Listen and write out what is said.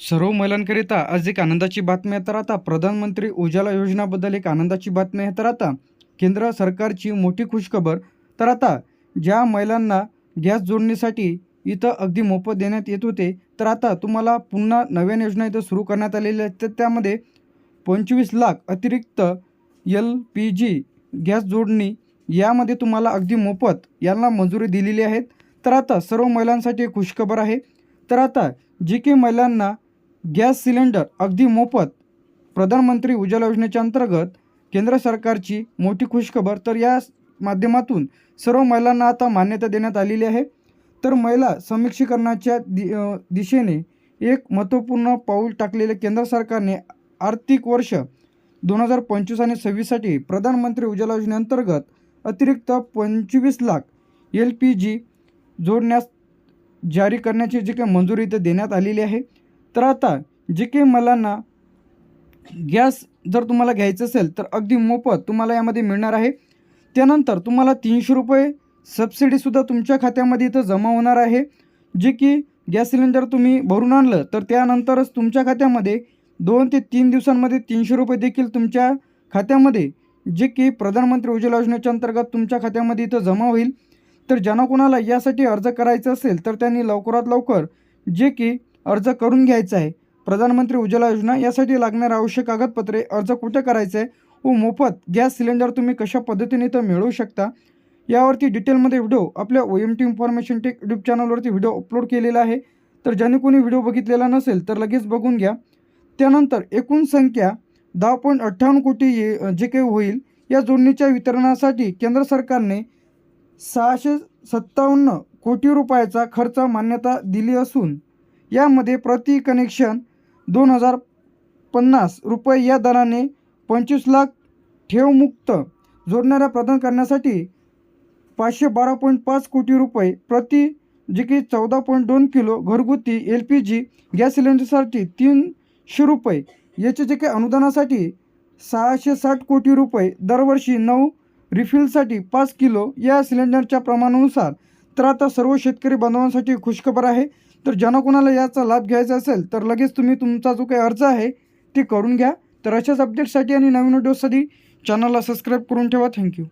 सर्व महिलांकरिता आज एक आनंदाची बातमी आहे. तर आता प्रधानमंत्री उजाला योजनाबद्दल एक आनंदाची बातमी आहे. तर आता केंद्र सरकारची मोठी खुशखबर. तर आता ज्या महिलांना गॅस जोडणीसाठी इथं अगदी मोफत देण्यात येत होते तर आता तुम्हाला पुन्हा नव्यान योजना इथं सुरू करण्यात आलेल्या आहेत. तर त्यामध्ये पंचवीस लाख अतिरिक्त एल पी जी गॅस जोडणी यामध्ये तुम्हाला अगदी मोफत यांना मंजुरी दिलेली आहेत तर आता सर्व महिलांसाठी खुशखबर आहे. तर आता जी काही महिलांना गॅस सिलेंडर अगदी मोफत प्रधानमंत्री उज्ज्वला योजनेच्या अंतर्गत केंद्र सरकारची मोठी खुशखबर तर या माध्यमातून सर्व महिलांना आता मान्यता देण्यात आलेली आहे. तर महिला समीक्षीकरणाच्या दि दिशेने एक महत्त्वपूर्ण पाऊल टाकलेले केंद्र सरकारने आर्थिक वर्ष दोन हजार पंचवीस आणि सव्वीससाठी प्रधानमंत्री उज्ज्वला योजनेअंतर्गत अतिरिक्त पंचवीस लाख एल पी जी जोडण्यास जारी करण्याची जी काही मंजुरी इथं देण्यात आलेली आहे. तर आता जे काही ना गॅस जर तुम्हाला घ्यायचं असेल तर अगदी मोफत तुम्हाला यामध्ये मिळणार आहे. त्यानंतर तुम्हाला तीनशे रुपये सबसिडीसुद्धा तुमच्या खात्यामध्ये इथं जमा होणार आहे. जे की गॅस सिलेंडर तुम्ही भरून आणलं तर त्यानंतरच तुमच्या खात्यामध्ये दोन ते तीन दिवसांमध्ये तीनशे रुपये देखील तुमच्या खात्यामध्ये जे की प्रधानमंत्री उज्ज्वला योजनेच्या अंतर्गत तुमच्या खात्यामध्ये इथं जमा होईल. तर ज्यांना कोणाला यासाठी अर्ज करायचा असेल तर त्यांनी लवकरात लवकर जे की अर्ज करून घ्यायचा आहे. प्रधानमंत्री उज्ज्वला योजना यासाठी लागणारे आवश्यक कागदपत्रे अर्ज कुठे करायचे? आहे व मोफत गॅस सिलेंडर तुम्ही कशा पद्धतीने इथं मिळवू शकता? यावरती डिटेलमध्ये व्हिडिओ आपल्या O M T information tech YouTube चॅनलवरती व्हिडिओ अपलोड केलेला आहे. तर ज्याने कोणी व्हिडिओ बघितलेला नसेल तर लगेच बघून घ्या. त्यानंतर एकूण संख्या दहा पॉईंट अठ्ठावन्न कोटी ये जे काही होईल या जोडणीच्या वितरणासाठी केंद्र सरकारने सहाशे सत्तावन्न कोटी रुपयाचा खर्च मान्यता दिली असून यामध्ये प्रति कनेक्शन दोन हजार पन्नास रुपये या दराने पंचवीस लाख ठेवमुक्त जोडणाऱ्या प्रदान करण्यासाठी पाचशे बारा पॉईंट पाच कोटी रुपये प्रति जे की चौदा पॉईंट दोन किलो घरगुती एल पी जी गॅस सिलेंडरसाठी तीनशे रुपये. याचे जे काही अनुदानासाठी सहाशे साठ कोटी रुपये दरवर्षी नऊ रिफिलसाठी पाच किलो या सिलेंडरच्या प्रमाणानुसार तर आता सर्व शेतकरी बांधवांसाठी खुशखबर आहे. तर ज्यांना कोणाला याचा लाभ घ्यायचा असेल तर लगेच तुम्ही तुमचा जो काही अर्ज आहे ते करून घ्या. तर अशाच अपडेट्ससाठी आणि नवीन व्हिडिओसाठी चॅनलला सबस्क्राईब करून ठेवा. थँक्यू